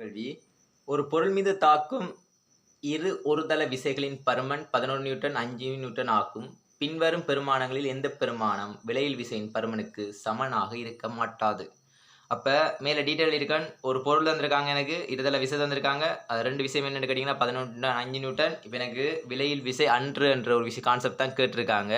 கேள்வி ஒரு பொருள் மீது தாக்கும் இரு ஒருதள விசைகளின் பருமன் பதினொரு நியூட்டன் அஞ்சு நியூட்டன் ஆகும். பின்வரும் பெருமானங்களில் எந்த பெருமானம் விலையில் விசையின் பருமனுக்கு சமனாக இருக்க மாட்டாது. அப்போ மேலே டீட்டெயில் இருக்கான் ஒரு பொருள் தந்திருக்காங்க எனக்கு இருதள விசை தந்திருக்காங்க அது ரெண்டு விஷயம் என்னென்னு கேட்டிங்கன்னா பதினொன்று அஞ்சு நியூட்டன் இப்போ எனக்கு விலையில் விசை அன்று என்ற ஒரு விஷயம் கான்செப்ட் தான் கேட்டிருக்காங்க.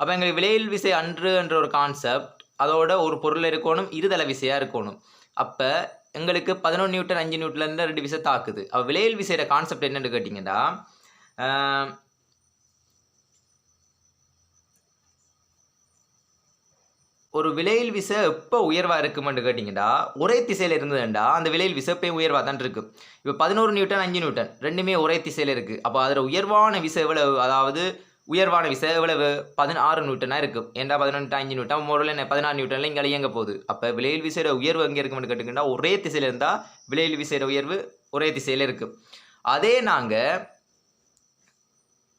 அப்போ எங்களுக்கு விலையில் விசை அன்று என்ற ஒரு கான்செப்ட் அதோட ஒரு பொருள் இருக்கணும் இருதள விசையாக இருக்கணும். அப்போ எங்களுக்கு பதினொன்று நியூட்டன் அஞ்சு நியூட்டன்லேருந்து ரெண்டு விசை தாக்குது. அவள் விலையில் விசையோட கான்செப்ட் என்னென்னு கேட்டிங்கன்னா ஒரு விலையில் விசை எப்போ உயர்வாக இருக்குமென்னு கேட்டிங்கன்னா ஒரே திசையில் இருந்ததுண்டா அந்த விலையில் விசை எப்பயும் உயர்வாக தான் இருக்கும் இப்போ பதினோரு நியூட்டன் அஞ்சு நியூட்டன் ரெண்டுமே ஒரே திசையில் இருக்குது அப்போ அதில் உயர்வான விசை எவ்வளவு? அதாவது உயர்வான விசை எவ்வளவு? பதினாறு நியூட்டனாக இருக்கும். ஏன்டா பதினொன்று அஞ்சு நியூட்டன்? முதல்ல என்ன? பதினாறு நியூட்டனில் இங்கே இயங்க போகுது. அப்போ விலையில் விசையோட உயர்வு எங்கே இருக்கும்னு கேட்டுக்கிட்டா ஒரே திசையில் இருந்தால் விலையில் விசையிற உயர்வு ஒரே திசையில் இருக்கும் அதே நாங்கள்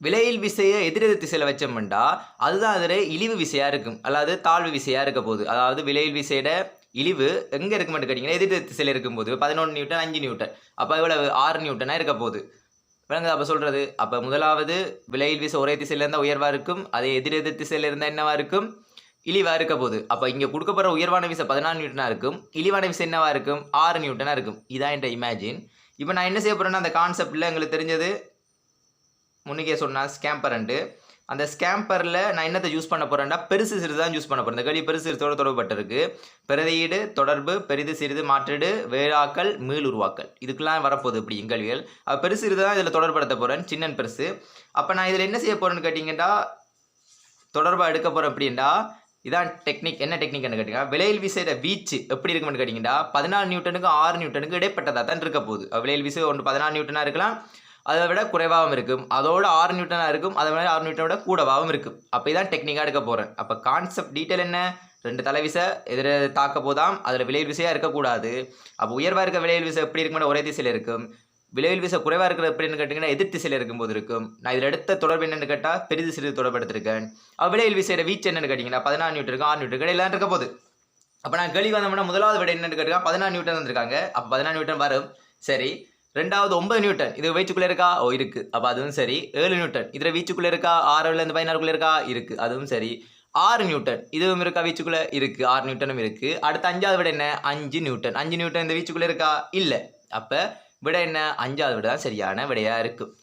விலையில் விசையை எதிரெதிர் திசையில் வச்சோம்னா அதுதான் அதில் இழிவு விசையாக இருக்கும். அதாவது தாழ்வு விசையாக இருக்க போகுது. அதாவது விலையில் விசையோட இழிவு எங்கே இருக்குமென்னு கேட்டிங்கன்னா எதிரெதிர் திசையில் இருக்கும்போது பதினொன்று நியூட்டன் அஞ்சு நியூட்டன். அப்போ இவ்வளவு ஆறு நியூட்டனாக இருக்க போகுது. விளங்குதா அப்போ சொல்கிறது அப்போ முதலாவது விலையில் வீச ஒரே திசையில் இருந்தால் உயர்வாக இருக்கும் அதே எதிரெதிர் திசையில் இருந்தால் என்னவாக இருக்கும்? இழிவாக இருக்க போகுது. அப்போ இங்கே கொடுக்கப்படுற உயர்வான விசை பதினாறு நியூட்டனாக இருக்கும் இழிவான விசை என்னவாக இருக்கும்? ஆறு நியூட்டனாக இருக்கும். இதான் என்ற இமேஜின் இப்போ நான் என்ன செய்ய போகிறேன்னா அந்த கான்செப்டில் எங்களுக்கு தெரிஞ்சது முன்னுக்கே சொன்னால் ஸ்கேம்பரண்ட்டு அந்த ஸ்கேம்பரில் நான் என்னத்தை யூஸ் பண்ண போகிறேன்னா பெருசு சிறிது தான் யூஸ் பண்ண போகிறேன் இந்த கேள்வி பெருசு சிறிதோட தொடர்பட்டிருக்கு பிரதியீடு தொடர்பு பெரிது சிறிது மாற்றீடு வேளாக்கல் மீள் உருவாக்கல். இதுக்கெல்லாம் வரப்போகுது இப்படி கேள்விகள் அப்போ பெருசு சிறிது தான் இதில் தொடர்படுத்த போகிறேன் சின்னன் பெருசு. அப்போ நான் இதில் என்ன செய்ய போகிறேன்னு கேட்டிங்கன்னா தொடர்பாக எடுக்க போகிறேன் அப்படின்னா இதான் டெக்னிக் என்ன டெக்னிக்னு கேட்டிங்கன்னா விலையில் விசையோட வீச்சு எப்படி இருக்கும்னு கேட்டிங்கன்னா பதினாலு நியூட்டனுக்கு ஆறு நியூட்டனுக்கு இடைப்பட்டதாக தான் இருக்க போகுது. விலையில் விசை ஒன்று பதினாலு நியூட்டனாக இருக்கலாம் அதை விட குறைவாகவும் இருக்கும். அதோட ஆறு நியூட்டனாக இருக்கும். அதை விட ஆறு நியூட்டனை விட கூடவாகவும் இருக்கும். அப்போ இதான் டெக்னிக்காக எடுக்க போகிறேன் அப்போ கான்செப்ட் டீட்டெயில் என்ன? ரெண்டு தலைவிசை எதிர தாக்க போதாம். அதில் விலையில் விசையாக இருக்கக்கூடாது. அப்போ உயர்வாக இருக்க விலையில் விசை எப்படி இருக்கும்னா ஒரே திசையில் இருக்கும். விலையில் விசை குறைவாக இருக்கிற எப்படின்னு கேட்டிங்கன்னா எதிர் திசையில் இருக்கும்போது இருக்கும். நான் இதில் எடுத்த தொடர்பு என்னென்னு கேட்டால் பெரிது சிறிது தொடர்பு எடுத்திருக்கேன் அவள் விளைவில் விசையோட வீச்சு என்னன்னு கேட்டிங்கன்னா பதினாறு நியூட்டருக்கு ஆறு நியூட்டருக்கு இடையில இருக்க போது அப்போ நான் கேள்வி வந்தோம்னா முதலாவது விட என்னென்னு கேட்டிருக்கா பதினாறு நியூட்டன் வந்திருக்காங்க. அப்போ பதினாறு நியூட்டன் வரும். சரி. ரெண்டாவது ஒன்பது நியூட்டன். இது வீச்சுக்குள்ளே இருக்கா? ஓ இருக்கு. அப்போ அதுவும் சரி. ஏழு நியூட்டன். இதில் வீச்சுக்குள்ளே இருக்கா? ஆறுலேருந்து பதினாறுக்குள்ளே இருக்கா? இருக்கு. அதுவும் சரி. ஆறு நியூட்டன். இதுவும் இருக்கா வீச்சுக்குள்ளே? இருக்கு. ஆறு நியூட்டனும் இருக்கு. அடுத்த அஞ்சாவது விட என்ன? அஞ்சு நியூட்டன். அஞ்சு நியூட்டன் இந்த வீச்சுக்குள்ளே இருக்கா? இல்லை. அப்போ விட என்ன? அஞ்சாவது விட தான் சரியான விடையாக இருக்கும்